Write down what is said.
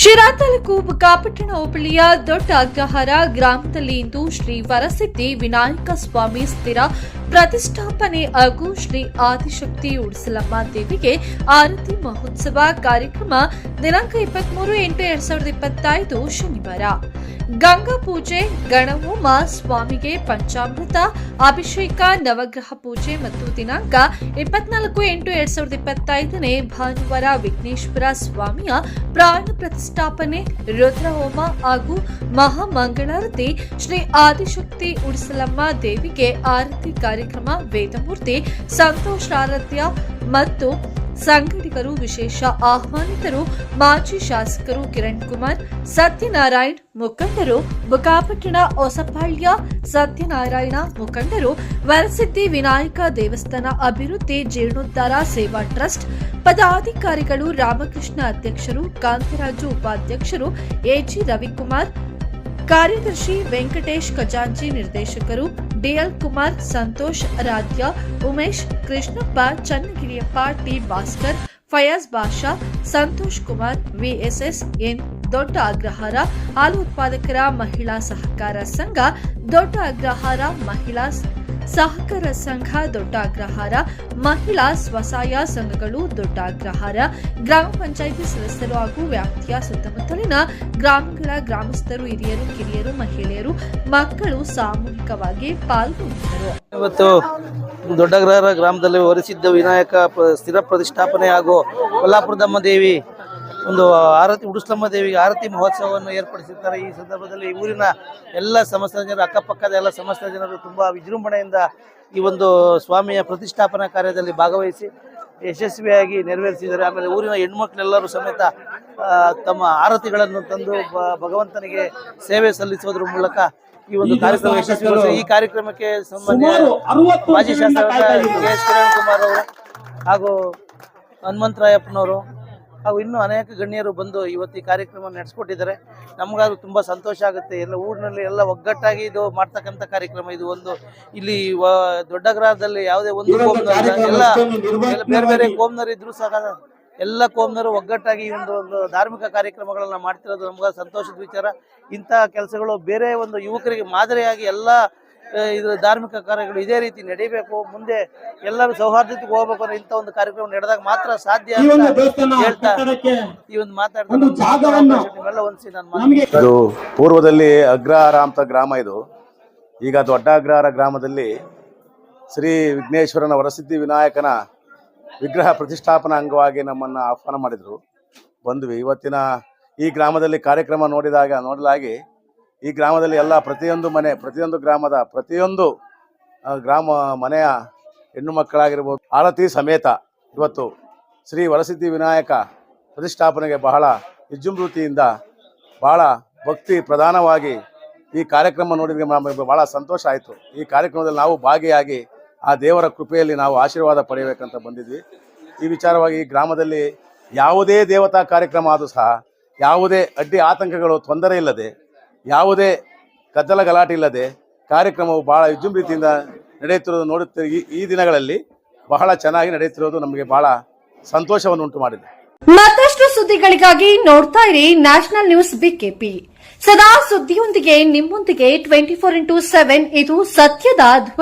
ಶಿರಾ ತಾಲೂಕು ಬುಕಾಪಟ್ಟಣ ಹೋಬಳಿಯ ದೊಡ್ಡ ಅಗ್ರಹಾರ ಗ್ರಾಮದಲ್ಲಿ ಇಂದು ಶ್ರೀ ವರಸಿದ್ಧಿ ವಿನಾಯಕ ಸ್ವಾಮಿ ಸ್ಥಿರ ಪ್ರತಿಷ್ಠಾಪನೆ ಹಾಗೂ ಶ್ರೀ ಆದಿಶಕ್ತಿ ಉಡಿಸಲಮ್ಮ ದೇವಿಗೆ ಆರತಿ ಮಹೋತ್ಸವ ಕಾರ್ಯಕ್ರಮ ದಿನಾಂಕ ಇಪ್ಪತ್ಮೂರು ಎಂಟು ಎರಡ್ ಸಾವಿರದ ಇಪ್ಪತ್ತೈದು ಶನಿವಾರ. ಗಂಗಾ ಪೂಜೆ, ಗಣಹೋಮ, ಸ್ವಾಮಿಗೆ ಪಂಚಾಮೃತ, ಅಭಿಷೇಕ, ನವಗ್ರಹ ಪೂಜೆ ಮತ್ತು ದಿನಾಂಕ ಇಪ್ಪತ್ನಾಲ್ಕು ಎಂಟು ಎರಡ್ ಸಾವಿರದ ಇಪ್ಪತ್ತೈದನೇ ಭಾನುವಾರ ವಿಘ್ನೇಶ್ವರ ಸ್ವಾಮಿಯ ಪ್ರಾಣ ಪ್ರತಿಷ್ಠಾಪನೆ ರುದ್ರಹೋಮ ಹಾಗೂ ಮಹಾಮಂಗಳಾರತಿ ಶ್ರೀ ಆದಿಶಕ್ತಿ ಉಡಿಸಲಮ್ಮ ದೇವಿಗೆ ಆರತಿ ಕಾರ್ಯಕ್ರಮ ವೇದಮೂರ್ತಿ ಸಂತೋಷ್ ಆರಾಧ್ಯ ಮತ್ತು ಸಂಘಟಿಗರು ವಿಶೇಷ ಆಹ್ವಾನಿತರು ಮಾಜಿ ಶಾಸಕರು ಕಿರಣ್ ಕುಮಾರ್, ಸತ್ಯನಾರಾಯಣ್ ಮುಖಂಡರು ಬುಕಾಪಟ್ಟಣ ಹೊಸಪಾಳ್ಯ, ಸತ್ಯನಾರಾಯಣ ಮುಖಂಡರು ವರಸಿದ್ದಿ ವಿನಾಯಕ ದೇವಸ್ಥಾನ ಅಭಿವೃದ್ಧಿ ಜೀರ್ಣೋದ್ಧಾರ ಸೇವಾ ಟ್ರಸ್ಟ್, ಪದಾಧಿಕಾರಿಗಳು ರಾಮಕೃಷ್ಣ ಅಧ್ಯಕ್ಷರು, ಕಾಂತರಾಜು ಉಪಾಧ್ಯಕ್ಷರು, ಎಜಿ ರವಿಕುಮಾರ್ ಕಾರ್ಯದರ್ಶಿ ವೆಂಕಟೇಶ್ ಖಜಾಂಚಿ, ನಿರ್ದೇಶಕರು D L Kumar, Santosh Radhya, Umesh Krishnappa, Channagiriyappa, T. Bhaskar, Fayaz Basha, Santosh Kumar, V S S N. Dodda Agrahara, ಹಾಲು ಉತ್ಪಾದಕರ ಮಹಿಳಾ ಸಹಕಾರ ಸಂಘ, ದೊಡ್ಡ ಅಗ್ರಹಾರ ಮಹಿಳಾ ಸಹಕಾರ ಸಂಘ ದೊಡ್ಡ ಅಗ್ರಹಾರ, ಮಹಿಳಾ ಸ್ವಸಹಾಯ ಸಂಘಗಳು ದೊಡ್ಡ ಅಗ್ರಹಾರ, ಗ್ರಾಮ ಪಂಚಾಯಿತಿ ಸದಸ್ಯರು ಹಾಗೂ ವ್ಯಾಪ್ತಿಯ ಸುತ್ತಮುತ್ತಲಿನ ಗ್ರಾಮಗಳ ಗ್ರಾಮಸ್ಥರು, ಹಿರಿಯರು, ಕಿರಿಯರು, ಮಹಿಳೆಯರು, ಮಕ್ಕಳು ಸಾಮೂಹಿಕವಾಗಿ ಪಾಲ್ಗೊಂಡಿದ್ದರು. ಇವತ್ತು ದೊಡ್ಡಗ್ರಹರ ಗ್ರಾಮದಲ್ಲಿ ವರಿಸಿದ್ದ ವಿನಾಯಕ ಸ್ಥಿರ ಪ್ರತಿಷ್ಠಾಪನೆ ಹಾಗೂ ಕೊಲ್ಲಾಪುರದಮ್ಮ ದೇವಿ ಒಂದು ಆರತಿ ಉಡುಸ್ಲಮ್ಮ ದೇವಿಗೆ ಆರತಿ ಮಹೋತ್ಸವವನ್ನು ಏರ್ಪಡಿಸಿರ್ತಾರೆ. ಈ ಸಂದರ್ಭದಲ್ಲಿ ಊರಿನ ಎಲ್ಲ ಸಮಸ್ತ ಜನರು ಅಕ್ಕಪಕ್ಕದ ಎಲ್ಲ ಸಮಸ್ತ ಜನರು ತುಂಬಾ ವಿಜೃಂಭಣೆಯಿಂದ ಈ ಒಂದು ಸ್ವಾಮಿಯ ಪ್ರತಿಷ್ಠಾಪನಾ ಕಾರ್ಯದಲ್ಲಿ ಭಾಗವಹಿಸಿ ಯಶಸ್ವಿಯಾಗಿ ನೆರವೇರಿಸಿದ್ದಾರೆ. ಆಮೇಲೆ ಊರಿನ ಹೆಣ್ಮಕ್ಳೆಲ್ಲರೂ ಸಮೇತ ತಮ್ಮ ಆರತಿಗಳನ್ನು ತಂದು ಭಗವಂತನಿಗೆ ಸೇವೆ ಸಲ್ಲಿಸುವುದರ ಮೂಲಕ ಈ ಒಂದು ಕಾರ್ಯಕ್ರಮ ಯಶಸ್ವಿಗೊಳಿಸಿ ಈ ಕಾರ್ಯಕ್ರಮಕ್ಕೆ ಸಂಬಂಧ ಮಾಜಿ ಶಾಸಕ ಕೆ ಎಸ್ ಕಿರಣ್ ಕುಮಾರ್ ಅವರು ಹಾಗೂ ಹನುಮಂತರಾಯಪ್ಪನವರು ಹಾಗೂ ಇನ್ನೂ ಅನೇಕ ಗಣ್ಯರು ಬಂದು ಇವತ್ತು ಈ ಕಾರ್ಯಕ್ರಮ ನಡೆಸ್ಕೊಟ್ಟಿದ್ದಾರೆ. ನಮಗಾದ್ರೂ ತುಂಬ ಸಂತೋಷ ಆಗುತ್ತೆ. ಎಲ್ಲ ಊರಿನಲ್ಲಿ ಎಲ್ಲ ಒಗ್ಗಟ್ಟಾಗಿ ಇದು ಮಾಡ್ತಕ್ಕಂಥ ಕಾರ್ಯಕ್ರಮ ಇದು ಒಂದು. ಇಲ್ಲಿ ದೊಡ್ಡ ಗ್ರಹದಲ್ಲಿ ಯಾವುದೇ ಒಂದು ಎಲ್ಲ ಎಲ್ಲ ಬೇರೆ ಬೇರೆ ಕೋಮ್ನರು ಇದ್ರು ಸಹ ಎಲ್ಲ ಕೋಮ್ನರು ಒಗ್ಗಟ್ಟಾಗಿ ಈ ಒಂದು ಒಂದು ಧಾರ್ಮಿಕ ಕಾರ್ಯಕ್ರಮಗಳನ್ನ ಮಾಡ್ತಿರೋದು ನಮ್ಗೆ ಸಂತೋಷದ ವಿಚಾರ. ಇಂತಹ ಕೆಲಸಗಳು ಬೇರೆ ಒಂದು ಯುವಕರಿಗೆ ಮಾದರಿಯಾಗಿ ಎಲ್ಲ ಇದು ಧಾರ್ಮಿಕ ಕಾರ್ಯಗಳು ಇದೇ ರೀತಿ ನಡೀಬೇಕು. ಮುಂದೆ ಎಲ್ಲರೂ ಸೌಹಾರ್ದತೆಗೆ ಹೋಗ್ಬೇಕು ಅನ್ನೋ ಇಂಥ ಒಂದು ಕಾರ್ಯಕ್ರಮ ನಡೆದಾಗ ಮಾತ್ರ ಸಾಧ್ಯ ಹೇಳ್ತಾ ಈ ಒಂದು ಮಾತಾಡ್ತಾ ಇದು ಪೂರ್ವದಲ್ಲಿ ಅಗ್ರಹಾರ ಅಂತ ಗ್ರಾಮ ಇದು. ಈಗ ದೊಡ್ಡ ಅಗ್ರಹಾರ ಗ್ರಾಮದಲ್ಲಿ ಶ್ರೀ ವಿಘ್ನೇಶ್ವರನ ವರಸಿದ್ಧಿ ವಿನಾಯಕನ ವಿಗ್ರಹ ಪ್ರತಿಷ್ಠಾಪನಾ ಅಂಗವಾಗಿ ನಮ್ಮನ್ನು ಆಹ್ವಾನ ಮಾಡಿದರು. ಬಂದ್ವಿ. ಇವತ್ತಿನ ಈ ಗ್ರಾಮದಲ್ಲಿ ಕಾರ್ಯಕ್ರಮ ನೋಡಿದಾಗ ನೋಡಲಾಗಿ ಈ ಗ್ರಾಮದಲ್ಲಿ ಎಲ್ಲ ಪ್ರತಿಯೊಂದು ಮನೆ, ಪ್ರತಿಯೊಂದು ಗ್ರಾಮದ, ಪ್ರತಿಯೊಂದು ಗ್ರಾಮ ಮನೆಯ ಹೆಣ್ಣು ಮಕ್ಕಳಾಗಿರ್ಬೋದು, ಆರತಿ ಸಮೇತ ಇವತ್ತು ಶ್ರೀ ವರಸಿದ್ಧಿ ವಿನಾಯಕ ಪ್ರತಿಷ್ಠಾಪನೆಗೆ ಬಹಳ ವಿಜೃಂಭೃತಿಯಿಂದ ಬಹಳ ಭಕ್ತಿ ಪ್ರಧಾನವಾಗಿ ಈ ಕಾರ್ಯಕ್ರಮ ನೋಡಿದ್ರೆ ನಮಗೆ ಬಹಳ ಸಂತೋಷ ಆಯಿತು. ಈ ಕಾರ್ಯಕ್ರಮದಲ್ಲಿ ನಾವು ಭಾಗಿಯಾಗಿ ಆ ದೇವರ ಕೃಪೆಯಲ್ಲಿ ನಾವು ಆಶೀರ್ವಾದ ಪಡೆಯಬೇಕಂತ ಬಂದಿದ್ವಿ. ಈ ವಿಚಾರವಾಗಿ ಈ ಗ್ರಾಮದಲ್ಲಿ ಯಾವುದೇ ದೇವತಾ ಕಾರ್ಯಕ್ರಮ ಆದರೂ ಸಹ ಯಾವುದೇ ಅಡ್ಡಿ ಆತಂಕಗಳು, ತೊಂದರೆ ಇಲ್ಲದೆ ಯಾವುದೇ ಕದ್ದಲ ಗಲಾಟೆ ಇಲ್ಲದೆ ಕಾರ್ಯಕ್ರಮವು ಬಹಳ ವಿಜೃಂಭಿತಿಯಿಂದ ನಡೆಯುತ್ತಿರೋದು ನೋಡುತ್ತಿ ಈ ದಿನಗಳಲ್ಲಿ ಬಹಳ ಚೆನ್ನಾಗಿ ನಡೆಯುತ್ತಿರೋದು ನಮಗೆ ಬಹಳ ಸಂತೋಷವನ್ನು ಉಂಟು ಮಾಡಿದೆ. ಮತ್ತಷ್ಟು ಸುದ್ದಿಗಳಿಗಾಗಿ ನೋಡ್ತಾ ಇರಿ ನ್ಯಾಷನಲ್ ನ್ಯೂಸ್ ಬಿಕೆಪಿ. ಸದಾ ಸುದ್ದಿಯೊಂದಿಗೆ ನಿಮ್ಮೊಂದಿಗೆ ಟ್ವೆಂಟಿ ಫೋರ್ ಇಂಟು ಸೆವೆನ್ ಇದು ಸತ್ಯದ ಧ್ವನಿ.